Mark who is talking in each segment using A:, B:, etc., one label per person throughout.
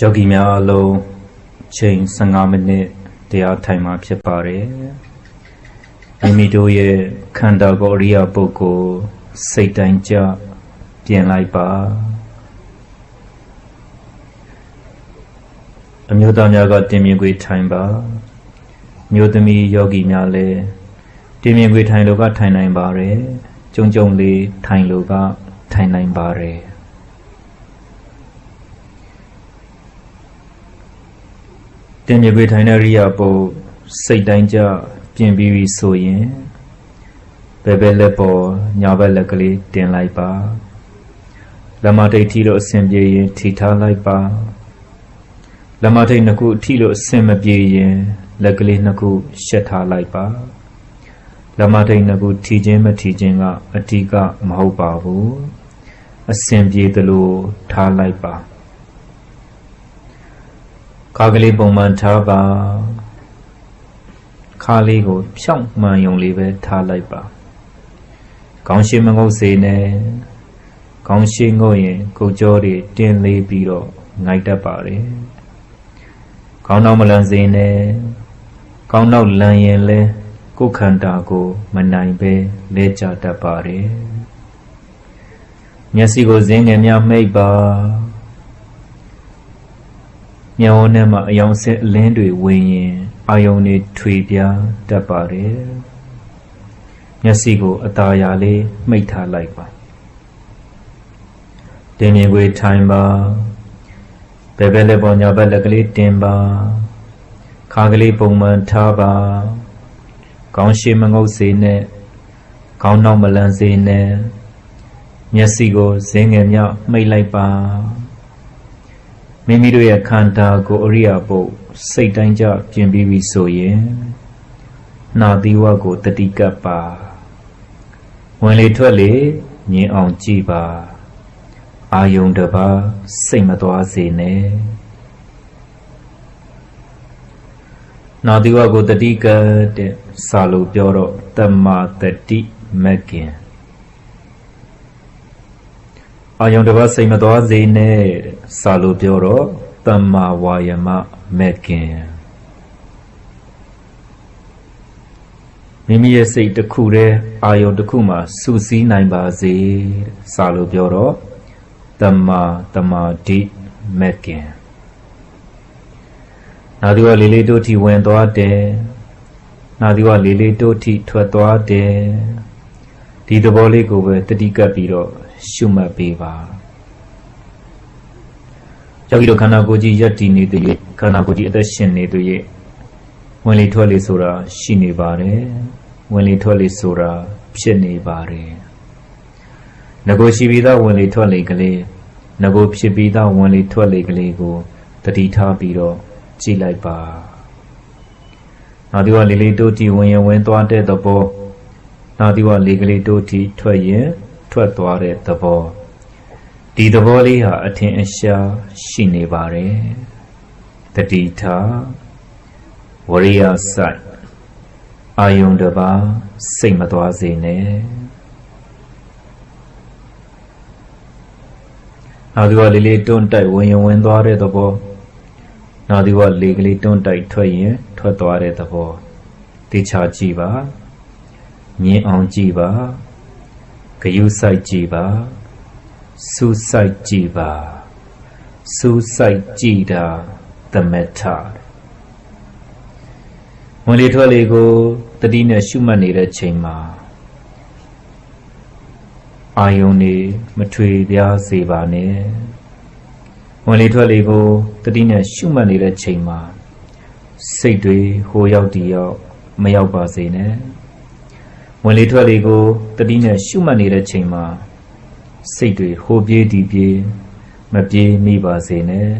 A: ယောဂီများအလုံးချိန်15မိနစ်တရားထိုင်မှာဖြစ်ပါတယ်မိမိတို့ရဲ့ခန္ဓာကိုယ်အရိယာပုဂ္ဂိုလ်စိတ်တိုင်းကြပြင်လိုက်ပါအမျိုးသားများကတင်မြင်ခွေထိုင်ပါမျိုးသမီးယောဂီများလည်းတင်မြင်ခွေထိုင်လို့ကထိုင်နိုင်ပါတယ်ကြုံကြုံလေးထိုင်လို့ကထိုင်နိုင်ပါတယ် တင်မြေပေထိုင်တဲ့ရိယာပုတ်စိတ်တိုင်းကြပြင်ပြီးပြီဆိုရင်ဘယ်ဘက်လက်ပေါ်ညာဘက်လက်ကလေးတင်လိုက်ပါလက်မထိတ်ထီလို့အဆင်ပြေရင်ထိထားလိုက်ပါလက်မထိတ်နှစ်ခုထီလို့အဆင်မပြေရင်လက်ကလေးနှစ်ခုရှက်ထားလိုက်ပါလက်မထိတ်နှစ်ခုထီချင်းမထီချင်းကအဓိကမဟုတ်ပါဘူးအဆင်ပြေသလိုထားလိုက်ပါ ခါကလေးပုံမှန်ထားပါခါလေးကိုဖြောင့်မှန်ယုံလေးပဲထားလိုက်ပါခေါင်းရှိမငုတ်စေနဲ့ခေါင်းရှိငုတ်ရင်ကိုကြောတွေတင်းလေးပြီးတော့ငိုက်တတ်ပါတယ်ခေါင်းနောက်မလန်စေနဲ့ခေါင်းနောက်လန်ရင်လဲကိုယ်ခန္ဓာကို မနိုင်ပဲလဲကြတတ်ပါတယ်မျက်စိကိုဇင်းငယ်များမှိတ်ပါ မျက်ဝန်းထဲမှာအယောင်ဆက်အလင်းတွေဝင်ရင်အာယုန်တွေထွေပြားတတ်ပါတယ်မျက်စိကိုအตาရလေးမှိတ်ထားလိုက်ပါတင်မြင်ခွေထိုင်ပါဘယ်ဘက်လက်ပေါ်ညာဘက်လက်ကလေးတင်ပါခါကလေးပုံမှန်ထားပါခေါင်းရှိမငုတ်စေနဲ့ခေါင်းနောက်မလန်စေနဲ့မျက်စိကိုဇင်းငယ်မြောက်မှိတ်လိုက်ပါ မိမိတို့ရဲ့ခန္ဓာကိုအရိယာပုတ်စိတ်တိုင်းကြပြင်ပြီးပြီဆိုရင်နာသီဝကိုတတိကပ်ပါဝင်လေထွက်လေမြင်အောင်ကြည်ပါအာယုံတပါစိတ်မသွားစေနဲ့နာသီဝကိုတတိကပ်တဲ့စာလို့ပြောတော့တမ္မာတတိမက္ကင် အာယုံတစ်ပါးစိတ်မသွားစေနဲ့တဲ့စာလို့ပြောတော့တမ္မာဝါယမမဲ့ခင်မိမိရဲ့စိတ်တစ်ခုတည်းအာယုံတစ်ခုမှာစူးစီးနိုင်ပါစေတဲ့စာလို့ပြောတော့တမ္မာတမာတိမဲ့ခင်နာဒီဝလေးလေးတို့ထိဝင်သွားတယ်နာဒီဝလေးလေးတို့ထိထွက်သွားတယ်ဒီသဘောလေးကိုပဲတတိကပ်ပြီးတော့ ရှုမှတ်ပေးပါယောဂီတို့ခန္ဓာကိုယ်ကြီးယက်တည်နေတဲ့ခန္ဓာကိုယ်ကြီးအသက်ရှင်နေတဲ့ဝင်လေထွက်လေဆိုတာရှိနေပါတယ်ဝင်လေထွက်လေဆိုတာဖြစ်နေပါတယ်ငကိုရှိပြီးသားဝင်လေထွက်လေကလေးငကိုဖြစ်ပြီးသားဝင်လေထွက်လေကလေးကိုတတိထားပြီးတော့ကြည့်လိုက်ပါနောက်ဒီကလေးလေးတိုးတီဝင်ရင်ဝင်သွားတဲ့သဘောနောက်ဒီကလေးကလေးတိုးတီထွက်ရင် ထွက်သွားတဲ့သဘောဒီသဘောလေးဟာအထင်အရှားရှိနေပါတယ်တတိထာဝရိယစိုက်အာယုန်တပါစိတ်မသွားစေနဲ့နောက်ဒီကလေးလေးတွန်းတိုက်ဝင်ရင်ဝင်သွားတဲ့သဘောနောက်ဒီကလေးကလေးတွန်းတိုက်ထွက်ရင်ထွက်သွားတဲ့သဘောတေချာကြည့်ပါမြင်အောင်ကြည့်ပါ ဂယုစိုက်ကြည့်ပါစူးစိုက်ကြည့်ပါစူးစိုက်ကြည့်တာသမထဝင်လေထွက်လေကိုတတိနဲ့ရှုမှတ်နေတဲ့ချိန်မှာအာယုန်နေမထွေပြားစေပါနဲ့ဝင်လေထွက်လေကိုတတိနဲ့ရှုမှတ်နေတဲ့ချိန်မှာစိတ်တွေဟိုရောက်ဒီရောက်မရောက်ပါစေနဲ့ ဝင်လေထွက်လေကိုတတိနဲ့ရှုမှတ်နေတဲ့ချိန်မှာစိတ်တွေဟိုပြေးဒီပြေးမပြေးမိပါစေနဲ့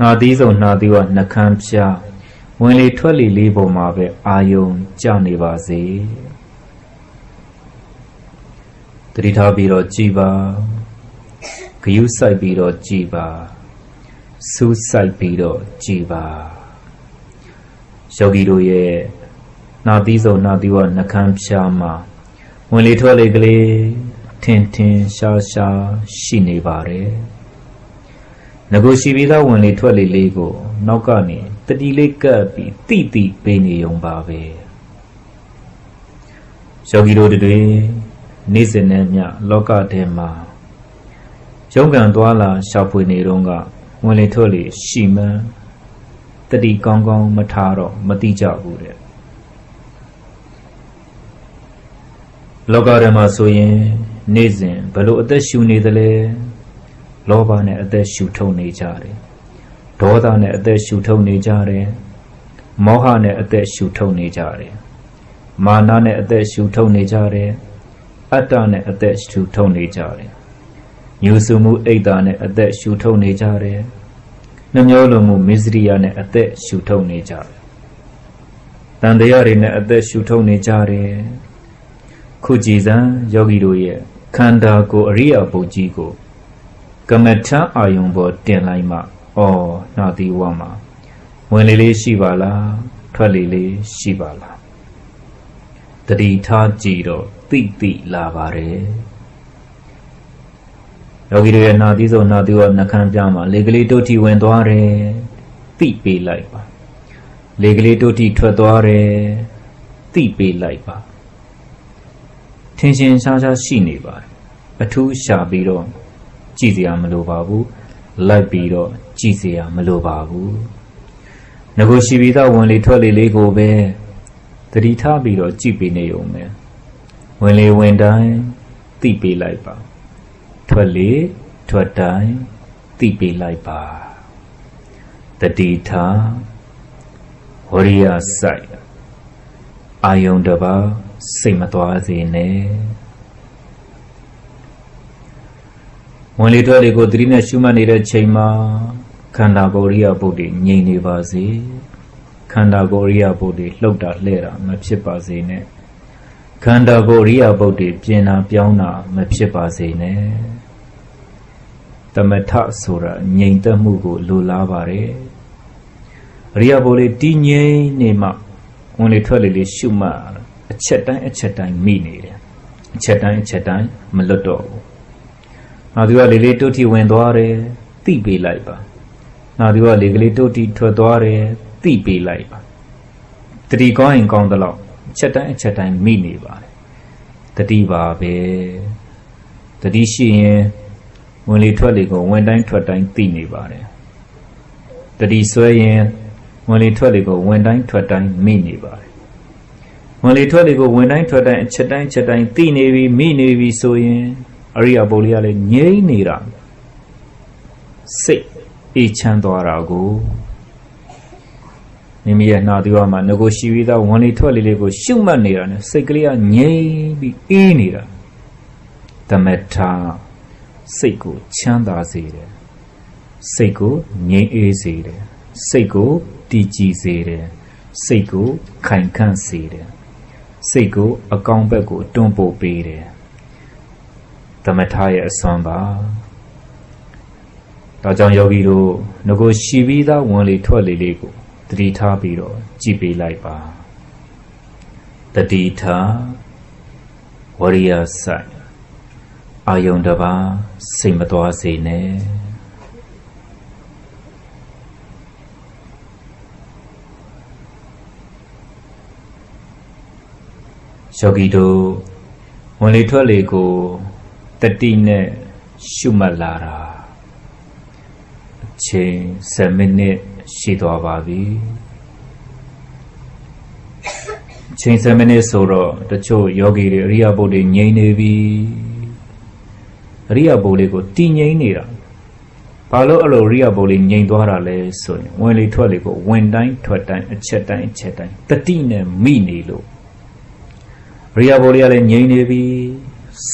A: နှာသီးဆုံးနှာသီးကနှကန်းဖြားဝင်လေထွက်လေလေးပုံမှာပဲအာယုံကြနေပါစေတတိထားပြီးတော့ကြည်ပါဂယုစိုက်ပြီးတော့ကြည်ပါစူးစိုက်ပြီးတော့ကြည်ပါယောဂီတို့ရဲ့ နာသီးဆုံးနာသီးဝနှကန်းဖြားမှာဝင်လေထွက်လေကလေးထင်ထင်ရှားရှားရှိနေပါတယ်ငကိုရှိပြီးသားဝင်လေထွက်လေလေးကို နောက်ကနေတတိလေးကပ်ပြီးတိတိပေးနေုံပါပဲယောဂီတို့တွေနေ့စဉ်နဲ့မျှလောကထဲမှာရုံးကန်သွားလာရှောက်ဖွေနေတော့ကဝင်လေထွက်လေရှိမှန်းတတိကောင်းကောင်းမထားတော့မတိကြဘူးတဲ့ လောကထဲမှာဆိုရင်နေ့စဉ်ဘလို့အသက်ရှူနေသလဲလောဘနဲ့အသက်ရှူထုတ်နေကြတယ်ဒေါသနဲ့အသက်ရှူထုတ်နေကြတယ်မောဟနဲ့အသက်ရှူထုတ်နေကြတယ်မာနနဲ့အသက်ရှူထုတ်နေကြတယ်အတ္တနဲ့အသက်ရှူထုတ်နေကြတယ်ညူစုမှုအိတ်တာနဲ့အသက်ရှူထုတ်နေကြတယ်နှမျောလိုမှုမစ္စရိယနဲ့အသက်ရှူထုတ်နေကြတယ်တန်တရားတွေနဲ့အသက်ရှူထုတ်နေကြတယ် ခုကြည်စံယောဂီတို့ရဲ့ခန္ဓာကိုယ်အရိယာပုကြီးကိုကမထအာယုံပေါ်တင်လိုက်မှဩနာတိဝမှာဝင်လေလေးရှိပါလားထွက်လေလေးရှိပါလားတတိထားကြည်တော့တိတိလာပါတယ်ယောဂီတို့ရဲ့နာသီးဆုံးနာသီးဝနှခမ်းပြမှာလေကလေးတုတ်တီဝင်သွားတယ်တိပေးလိုက်ပါ လေကလေးတုတ်တီထွက်သွားတယ်တိပေးလိုက်ပါ ထင်ရှင်ရှားရှားရှိနေပါတယ်အထူးရှာပြီးတော့ကြည့်စရာမလိုပါဘူးလိုက်ပြီးတော့ကြည့်စရာမလိုပါဘူးငကိုရှိပြီးသားဝင်လေထွက်လေလေးကိုပဲတတိထားပြီးတော့ကြည့်ပေးနေုံပဲဝင်လေဝင်တိုင်းသိပေးလိုက်ပါထွက်လေထွက်တိုင်းသိပေးလိုက်ပါတတိထားဝရိယစိုက်အာယုံတပါ စိတ်မသွားစေနဲ့ဝင်လေထွက်လေကိုသတိနဲ့ရှုမှတ်နေတဲ့ချိန်မှာခန္ဓာကိုယ်ရိယပုဒ်တွေငြိမ်နေပါစေခန္ဓာကိုယ်ရိယပုဒ်တွေလှုပ်တာလှဲ့တာမဖြစ်ပါစေနဲ့ခန္ဓာကိုယ်ရိယပုဒ်တွေပြင်တာပြောင်းတာမဖြစ်ပါစေနဲ့တမထဆိုတာငြိမ်သက်မှုကိုလိုလားပါတယ်အရိယပုဒ်လေးတည်ငြိမ်နေမှဝင်လေထွက်လေလေးရှုမှတ် အချက်တိုင်းအချက်တိုင်းမိနေတယ်အချက်တိုင်းအချက်တိုင်းမလွတ်တော့ဘူးနောက်သူကလေလေးတုတ်တီဝင်သွားတယ်သိပေးလိုက်ပါနောက်သူကလေကလေးတုတ်တီထွက်သွားတယ်သိပေးလိုက်ပါတတိကောင်းရင်ကောင်းသလောက်အချက်တိုင်းအချက်တိုင်းမိနေပါတယ်တတိပါပဲတတိရှိရင်ဝင်လေထွက်လေကိုဝင်တိုင်းထွက်တိုင်းသိနေပါတယ်တတိဆွဲရင်ဝင်လေထွက်လေကိုဝင်တိုင်းထွက်တိုင်းမိနေပါတယ် ဝင်လေထွက်လေကိုဝင်တိုင်းထွက်တိုင်းအချက်တိုင်းအချက်တိုင်းသိနေပြီမိနေပြီဆိုရင်အရိယာပုလေးကလည်းငြိမ့်နေတာစိတ်အေးချမ်းသွားတာကိုမိမိရဲ့နှာသီးဝါမှာငကိုရှိပြီးသားဝင်လေထွက်လေလေးကိုရှုမှတ်နေတာနဲ့စိတ်ကလေးကငြိမ့်ပြီးအေးနေတာတမထာစိတ်ကိုချမ်းသာစေတယ်စိတ်ကိုငြိမ့်အေးစေတယ်စိတ်ကိုတည်ကြည်စေတယ်စိတ်ကိုခိုင်ခန့်စေတယ် စိတ်ကို အကောင်းဘက်ကိုတွန်းပို့ပေးတယ်သမထရဲ့အစွမ်းပါဒါကြောင့်ယောဂီတို့ငကိုရှိပြီးသားဝင်လေထွက်လေလေးကိုတတိထားပြီးတော့ကြည်ပေးလိုက်ပါတတိထားဝရိယဆိုင်အာယုံတပါစိတ်မသွားစေနဲ့ ယောဂီတို့ဝင်လေထွက်လေကိုတတိနဲ့ရှုမှတ်လာတာအချိန်7မိနစ်ရှိသွားပါပြီအချိန်7မိနစ်ဆိုတော့တချို့ယောဂီတွေအရိယာပုတ်တွေငြိမ့်နေပြီအရိယာပုတ်လေးကိုတည်ငြိမ့်နေတာဘာလို့အဲ့လိုအရိယာပုတ်လေးငြိမ်သွားတာလဲဆိုရင်ဝင်လေထွက်လေကိုဝင်တိုင်းထွက်တိုင်းအချက်တိုင်းအချက်တိုင်းတတိနဲ့မိနေလို့အ ရိယာပုတ်လေးကလည်းငြိမ်နေပြီ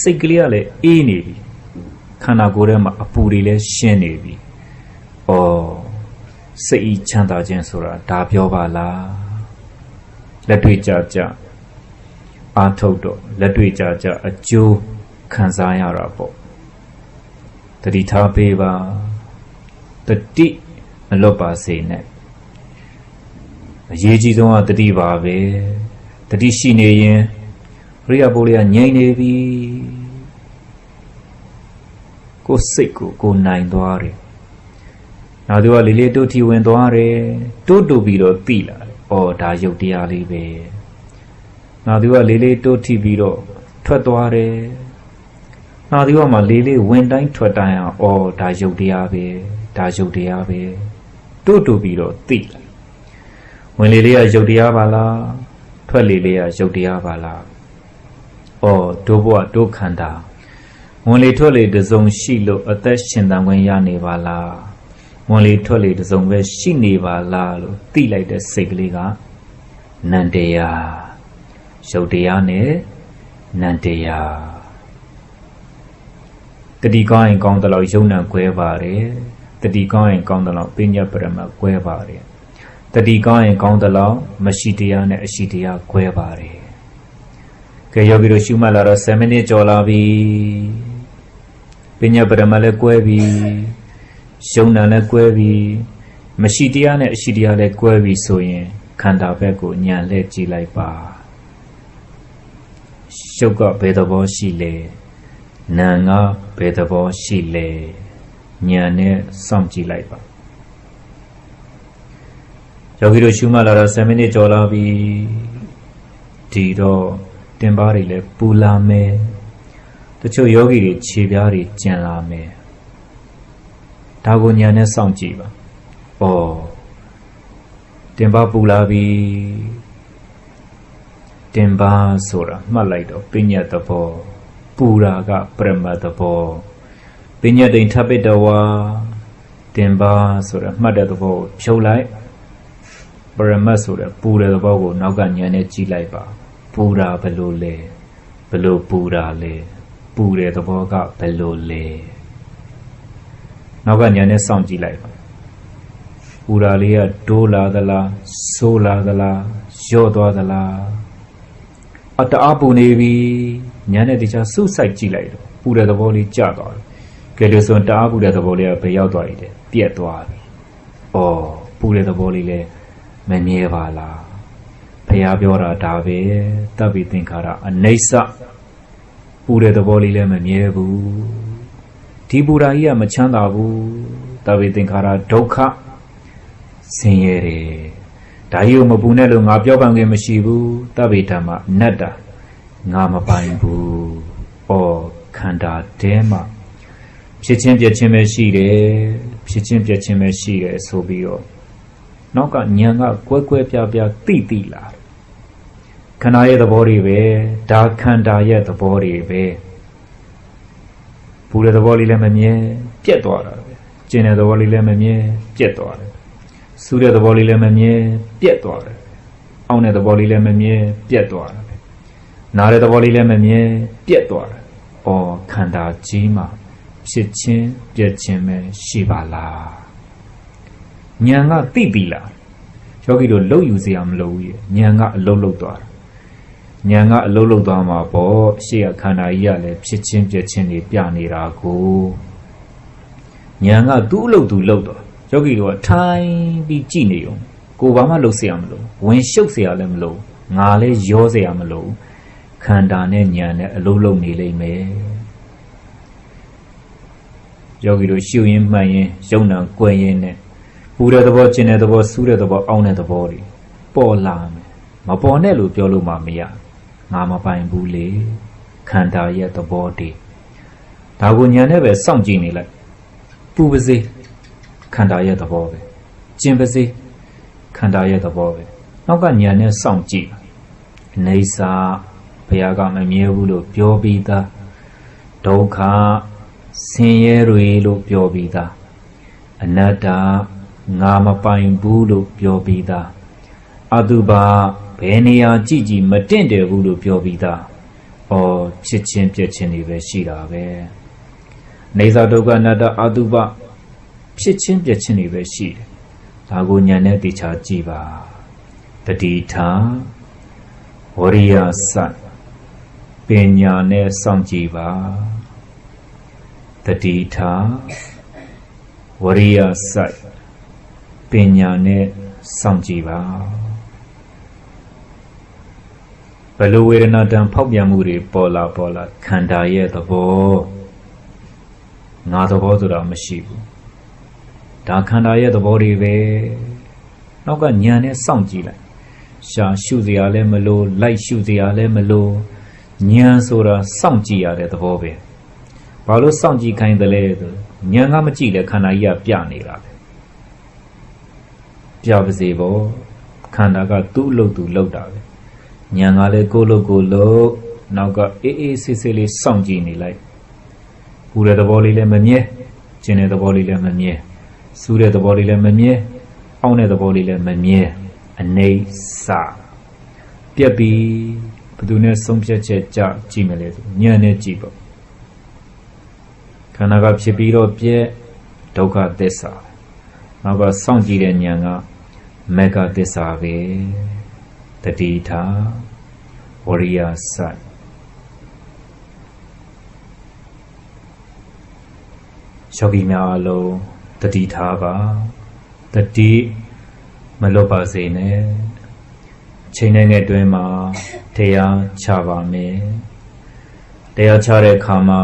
A: စိတ်ကလေးကလည်းအေးနေပြီခန္ဓာကိုယ်ထဲမှာအပူတွေလည်းရှင်းနေပြီ။အော်စိတ်ဤချမ်းသာခြင်းဆိုတာဒါပြောပါလား။လက်တွေ့ကြကြအာထုတ်တော့လက်တွေ့ကြကြအကျိုးခံစားရတာပေါ့။တတိထားပေးပါတတိမလွတ်ပါစေနဲ့။အရေးကြီးဆုံးကတတိပါပဲ။တတိရှိနေရင် ရိယပိုးလေးကငြိမ်နေပြီကိုယ်စိတ်ကိုကိုနိုင်သွားတယ်နောက်သူကလေးလေးတို့ထီဝင်သွားတယ်တို့တို့ပြီးတော့တိလာတယ်။အော်ဒါယုတ်တရားလေးပဲ။နောက်သူကလေးလေးတို့ထီပြီးတော့ထွက်သွားတယ်။နောက်သူကမှလေးလေးဝင်တိုင်းထွက်တိုင်းအောင်အော်ဒါယုတ်တရားပဲ။ဒါယုတ်တရားပဲ။တို့တို့ပြီးတော့တိလာ။ဝင်လေးလေးကယုတ်တရားပါလား။ထွက်လေးလေးကယုတ်တရားပါလား။ အော်တို့ဘဝတို့ခန္ဓာဝင်လေထွက်လေတစုံရှိလို့အသက်ရှင်တန်ခွင့်ရနေပါလားဝင်လေထွက်လေတစုံပဲရှိနေပါလားလို့သိလိုက်တဲ့စိတ်ကလေးကနန္တရားရုပ်တရားနဲ့နန္တရားတတိကောင်းရင်ကောင်းတယ်လို့ယုံနာကွဲပါတယ်တတိကောင်းရင်ကောင်းတယ်လို့ပညာပရမတ်ကွဲပါတယ်တတိကောင်းရင်ကောင်းတယ်လို့မရှိတရားနဲ့အရှိတရားကွဲပါတယ် ကဲယောဂီတို့ရှုမှတ်လာတော့7မိနစ်ကျော်လာပြီပညာပရမလည်းကွဲပြီယုံနာလည်းကွဲပြီမရှိတရားနဲ့အရှိတရားလည်းကွဲပြီဆိုရင်ခန္ဓာဘက်ကိုညံလှည့်ကြည့်လိုက်ပါရှုပ်ကဘယ်သဘောရှိလဲနာငါဘယ်သဘောရှိလဲညံနဲ့စောင့်ကြည့်လိုက်ပါယောဂီတို့ရှုမှတ်လာတော့7မိနစ်ကျော်လာပြီဒီတော့ တင်ပါးတွေလည်းပူလာမယ်တချို့ယောဂီတွေခြေပြားတွေကျန်လာမယ်ဒါကိုညာနဲ့စောင့်ကြည့်ပါဩတင်ပါပူလာပြီတင်ပါဆိုတာမှတ်လိုက်တော့ပညာသဘောပူရာကပရမတ်သဘောပညာတိန်ထပိတဝါတင်ပါဆိုတာမှတ်တဲ့သဘောကိုဖြုတ်လိုက်ပရမတ်ဆိုတဲ့ပူတဲ့သဘောကိုနောက်ကညာနဲ့ကြည့်လိုက်ပါ ပူရာဘယ်လိုလဲဘယ်လိုပူရာလဲပူတဲ့သဘောကဘယ်လိုလဲနောက်ကညာနဲ့စောင့်ကြည့်လိုက်ပါပူရာလေးကဒိုးလာသလားဆိုးလာသလားရော့သွားသလားအတအားပူနေပြီညာနဲ့တခြားစုဆိုင်ကြည့်လိုက်တော့ပူတဲ့သဘောလေးကျသွားတယ်ကဲလို့ဆိုရင်တအားပူတဲ့သဘောလေးကဘယ်ရောက်သွားပြီလဲပြက်သွားပြီဩပူတဲ့သဘောလေးလည်းမမြဲပါလား ဖះပြောတာဒါပဲတပ်ပြီးသင်္ခါရအနိစ္စပူတဲ့သဘောလေးလည်းမမြဲဘူးဒီပူရာကြီးကမချမ်းသာဘူးတပ်ပြီးသင်္ခါရဒုက္ခဆင်းရဲတယ်ဒါကြီးကိုမပူနဲ့လို့ငါပြောပန်းခြင်းမရှိဘူးတပ်ပြီးဓမ္မနတ္တာငါမပိုင်ဘူးဩခန္ဓာတဲမှာဖြစ်ချင်းပြက်ချင်းပဲရှိတယ်ဖြစ်ချင်းပြက်ချင်းပဲရှိတယ်ဆိုပြီးတော့နောက်ကညံကကွဲကွဲပြားပြားတိတိလာတယ် ခန္ဓာရဲ့သဘောတွေပဲဒါခန္ဓာရဲ့သဘောတွေပဲပူတဲ့သဘောလေးလည်းမမြဲပြက်သွားတာပဲကျင်တဲ့သဘောလေးလည်းမမြဲပြက်သွားတယ်စူးတဲ့သဘောလေးလည်းမမြဲပြက်သွားတယ်အောင်းတဲ့သဘောလေးလည်းမမြဲပြက်သွားတယ်နားတဲ့သဘောလေးလည်းမမြဲပြက်သွားတယ်ဩခန္ဓာကြီးမှာဖြစ်ချင်းပြက်ချင်းပဲရှိပါလားဉာဏ်ကသိပြီလားယောဂီတို့လှုပ်ယူစရာမလိုဘူးဉာဏ်ကအလုံးလုံးသွားတာ ဉာဏ်ကအလုံးလုံးသွားမှာပေါ့ရှေ့ကခန္ဓာကြီးကလည်းဖြစ်ချင်းပြက်ချင်းတွေပြနေတာကိုဉာဏ်ကသူ့အလုပ်သူလုပ်တော့ယောဂီတို့ကထိုင်ပြီးကြည်နေုံကိုဘာမှလှုပ်เสียမလို့ဝင်ရှုပ်เสียလည်းမလို့ငါလည်းရောเสียမလို့ခန္ဓာနဲ့ဉာဏ်နဲ့အလုံးလုံးနေလိမ့်မယ်ယောဂီတို့ရှုရင်းမှန်ရင်ယုံနာကွယ်ရင်းနဲ့ပူတဲ့သဘောကျင်တဲ့သဘောစူးတဲ့သဘောအောင်းတဲ့သဘောတွေပေါ်လာမယ်မပေါ်နဲ့လို့ပြောလို့မှမရ ငါမပိုင်ဘူးလေခန္ဓာရဲ့သဘောတွေဒါကိုညာနဲ့ပဲစောင့်ကြည့်နေလိုက်ပူပါစေခန္ဓာရဲ့သဘောပဲကျင်ပါစေခန္ဓာရဲ့သဘောပဲနောက်ကညာနဲ့စောင့်ကြည့်အနေစာဘုရားကမမြဲဘူးလို့ပြောပြီးသားဒုက္ခဆင်းရဲတွေလို့ပြောပြီးသားအနတ္တငါမပိုင်ဘူးလို့ပြောပြီးသားအတုပါ ဘယ်နေရာကြည့်ကြည့်မတင့်တယ်ဘူးလို့ပြောပြီးသားဩဖြစ်ချင်းပြက်ချင်းတွေပဲရှိတာပဲနေသာဒုက္ခအနတ္တအတုပဖြစ်ချင်းပြက်ချင်းတွေပဲရှိတယ်ဒါကိုညာနဲ့တေချာကြည့်ပါတတိထာဝရိယစပညာနဲ့စောင့်ကြည့်ပါတတိထာဝရိယစိုက်ပညာနဲ့စောင့်ကြည့်ပါ ဘယ်လိုဝေဒနာတံဖောက်ပြန်မှုတွေပေါ်လာပေါ်လာခန္ဓာရဲ့သဘောငါသဘောဆိုတာမရှိဘူးဒါခန္ဓာရဲ့သဘောတွေပဲနောက်ကညံနဲ့စောင့်ကြည့်လိုက်ရှာရှုစရာလည်းမလိုလိုက်ရှုစရာလည်းမလိုညံဆိုတာစောင့်ကြည့်ရတဲ့သဘောပဲဘာလို့စောင့်ကြည့်ခိုင်းတယ်လဲဆိုညံကမကြည့်လဲခန္ဓာကြီးကပြနေတာပဲပြပါစေပေါ့ခန္ဓာကသူ့အလုပ်သူလုပ်တာပဲ ညံကလည်းကိုယ့်လုပ်ကိုယ်လုပ်နောက်ကအေးအေးဆေးဆေးလေးစောင့်ကြည့်နေလိုက်ပူတဲ့သဘောလေးလည်းမမြဲကျင်တဲ့သဘောလေးလည်းမမြဲစူးတဲ့သဘောလေးလည်းမမြဲအောင့်တဲ့သဘောလေးလည်းမမြဲအနေစပြက်ပြီးဘယ်သူနဲ့ဆုံးဖြတ်ချက်ကြကြည့်မလဲဆိုညံနဲ့ကြည့်ပေါ့ခန္ဓာကဖြစ်ပြီးတော့ပြက်ဒုက္ခသစ္စာနောက်ကစောင့်ကြည့်တဲ့ဉာဏ်ကမေဃသစ္စာပဲ တတိထားဝရိယစိုက်ယောဂီများအလုံးတတိထားပါတတိမလွတ်ပါစေနဲ့အချိန်နဲ့ငယ်တွင်းမှာတရားချပါမယ်တရားချတဲ့အခါမှာ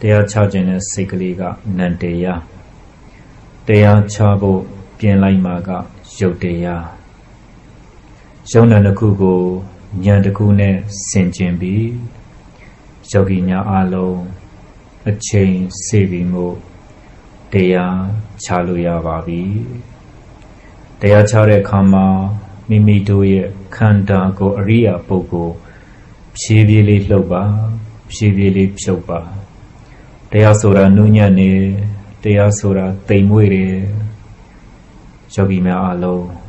A: တရားချခြင်းတဲ့စိတ်ကလေးကနန္တရားတရားချဖို့ပြင်လိုက်မှာကရုပ်တရား ရုံနာတစ်ခုကိုဉာဏ်တစ်ခုနဲ့ဆင်ခြင်ပြီးယောဂီများအလုံးအချိန်စေပြီးမှုတရားချလို့ရပါပြီတရားချတဲ့အခါမှာမိမိတို့ရဲ့ခန္ဓာကိုယ်အရိယာပုဂ္ဂိုလ်ဖြည်းဖြည်းလေးလှုပ်ပါဖြည်းဖြည်းလေးဖြုတ်ပါတရားဆိုတာနုညံ့နေတရားဆိုတာတိမ်မွေ့တယ်ယောဂီများအလုံး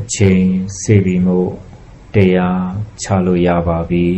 A: အချိန်စေပြီးမှုတရားချလို့ရပါပြီ